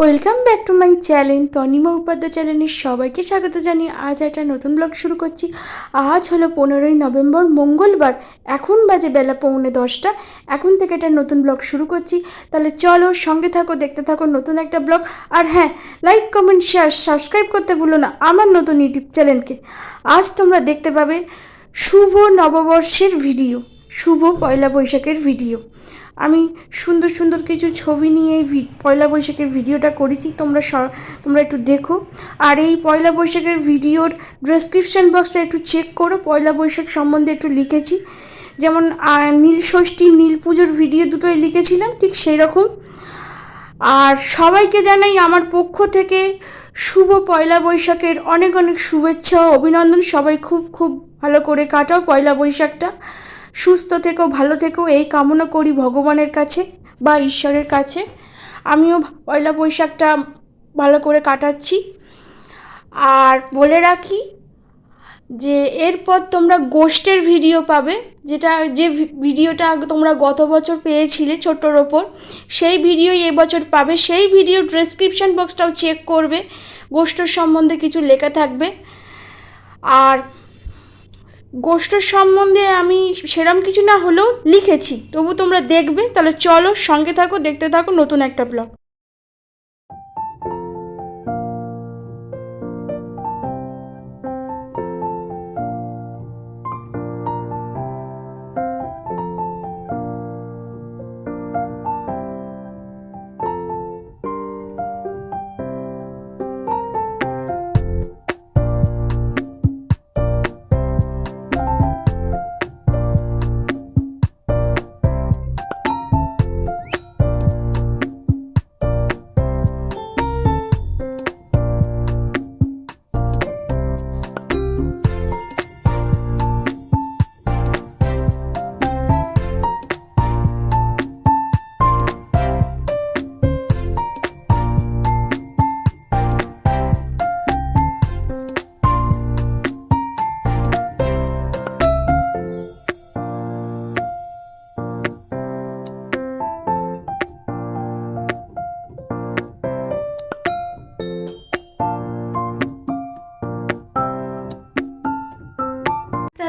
Welcome back to my channel Tanima Upadhyay চ্যানেলের সবাইকে স্বাগত জানিয়ে আজ একটা নতুন ব্লগ শুরু করছি। আজ হলো পনেরোই নভেম্বর, মঙ্গলবার, এখন বাজে বেলা পৌনে দশটা। এখন থেকে একটা নতুন ব্লগ শুরু করছি। তাহলে চলো সঙ্গে থাকো, দেখতে থাকো নতুন একটা ব্লগ আর হ্যাঁ লাইক কমেন্ট শেয়ার সাবস্ক্রাইব করতে ভুলো না আমার নতুন ইউটিউব চ্যানেলকে আজ তোমরা দেখতে পাবে শুভ নববর্ষের ভিডিও শুভ পয়লা বৈশাখের ভিডিও আমি সুন্দর সুন্দর কিছু ছবি নিয়ে এই পয়লা বৈশাখের ভিডিওটা করেছি, তোমরা তোমরা একটু দেখো। আর এই পয়লা বৈশাখের ভিডিওর ডেসক্রিপশন বক্সটা একটু চেক করো, পয়লা বৈশাখ সম্বন্ধে একটু লিখেছি। যেমন নীল ষষ্ঠী, নীল পুজোর ভিডিও দুটোই লিখেছিলাম, ঠিক সেই রকম আর সবাইকে জানাই আমার পক্ষ থেকে শুভ পয়লা বৈশাখের অনেক অনেক শুভেচ্ছা অভিনন্দন। সবাই খুব খুব ভালো করে কাটাও পয়লা বৈশাখটা। সুস্থ থেকো, ভালো থেকো, এই কামনা করি ভগবানের কাছে বা ঈশ্বরের কাছে। আমিও পয়লা বৈশাখটা ভালো করে কাটাচ্ছি। আর বলে রাখি যে, এরপর তোমরা গোষ্ঠের ভিডিও পাবে, যেটা যে ভিডিওটা তোমরা গত বছর পেয়েছিলে ছোট্টর ওপর, সেই ভিডিওই এবছর পাবে। সেই ভিডিও ডেসক্রিপশন বক্সটাও চেক করবে। গোষ্ঠর সম্বন্ধে কিছু লেখা থাকবে। আর গোষ্ঠর সম্বন্ধে আমি সেরম কিছু না হলেও লিখেছি। তবু তোমরা দেখবে। তাহলে চলো সঙ্গে থাকো, দেখতে থাকো নতুন একটা ব্লগ